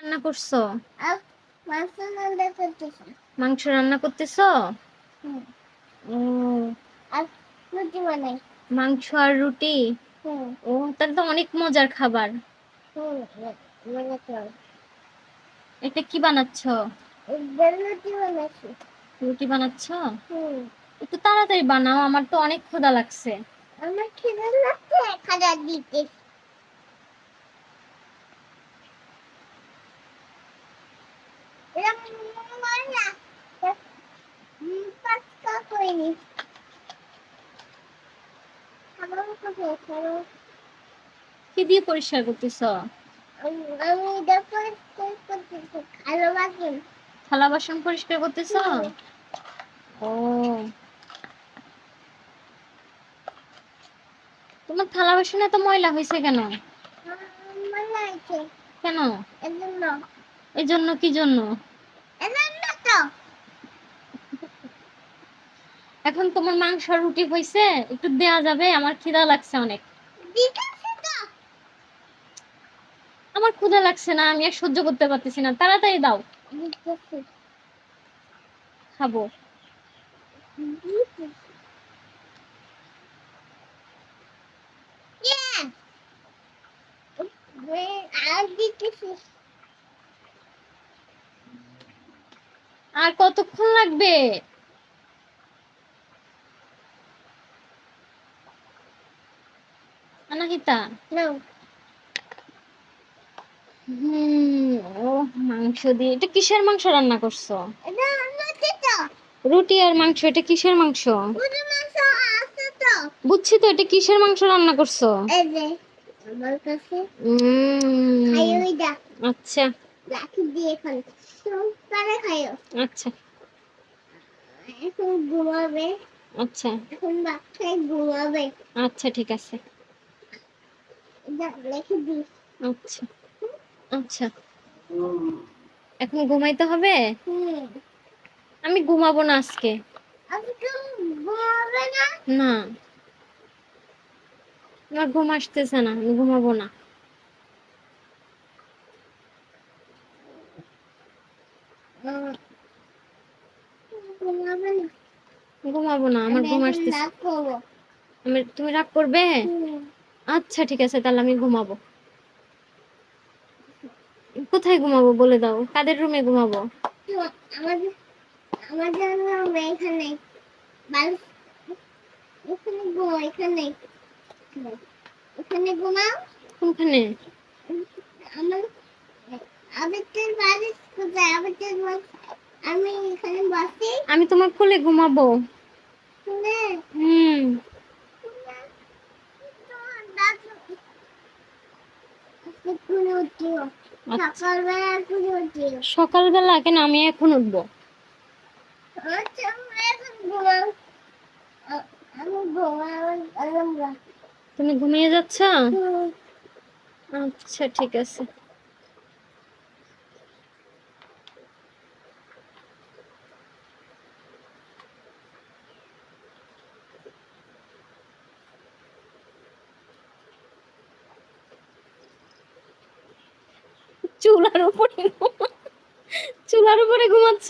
রান্না করছ? মাংস রান্না করতেছি। মাংস ও। আর রুটি বানাই। মাংস আর রুটি? ও তাহলে তো অনেক মজার খাবার। হুম মানে এটা কি বানাচ্ছ? রুটি বানাচ্ছি। একটু তাড়াতাড়ি বানাও আমার তো অনেক ক্ষুধা লাগছে। আমার খিদে লাগছে খাবার দিতে এরকম মনে না হুম, পাঁচটা করিনি খাবার কোথায় খাবার কি দিয়ে পরিষ্কার করতেছ? থালা বাসন পরিষ্কার করতেছ? ও। তোমার থালা বাসন এত ময়লা হয়েছে কেন? কেন? এই জন্য কি জন্য? এখন তোমার মাংস রুটি হয়েছে একটু দেয়া যাবে আমার খিদা লাগছে অনেক। আমার ক্ষুধা লাগছে না আমি আর সহ্য করতে পারতেছি না তাড়াতাড়ি দাও। খাব। Yeah. আর দিতেছি। আর কতক্ষণ লাগবে? আনাহিতা নাও হুম ও মাংস দিয়ে। এটা কিসের মাংস রান্না করছ? রুটি আর মাংস এটা কিসের মাংস? বুঝছি তো এটা কিসের মাংস রান্না করছ? আচ্ছা। লাঠি দিয়ে তারে খাইও। আচ্ছা। এখন ঘুমাবে। আচ্ছা। এখন বাচ্চায় ঘুমাবে। আচ্ছা ঠিক আছে। আচ্ছা। আচ্ছা। এখন ঘুমাইতে হবে? হুম। আমি ঘুমাবো না আজকে। না। আমার ঘুম আসতেছে না আমি ঘুমাবো না। ঘুমাবে না আমার ঘুম আসতেছে। আমি তুমি রাগ করবে? আচ্ছা ঠিক আছে তাহলে আমি ঘুমাবো। কোথায় ঘুমাবো বলে দাও? কাদের রুমে ঘুমাবো? আমাদের আমাদের room এখানে। এখানে ঘুমাও এখানে। এখানে ঘুমাও। কোনখানে? আমার আমি এখানে বসি। আমি তোমার কোলে ঘুমাবো। হুম। আচ্ছা। সকালবেলা কেন? আমি এখন উঠবো। আচ্ছা তুমি ঘুমিয়ে যাচ্ছ? আচ্ছা ঠিক আছে। চুলার উপরে চুলার উপরে ঘুমাচ্ছ?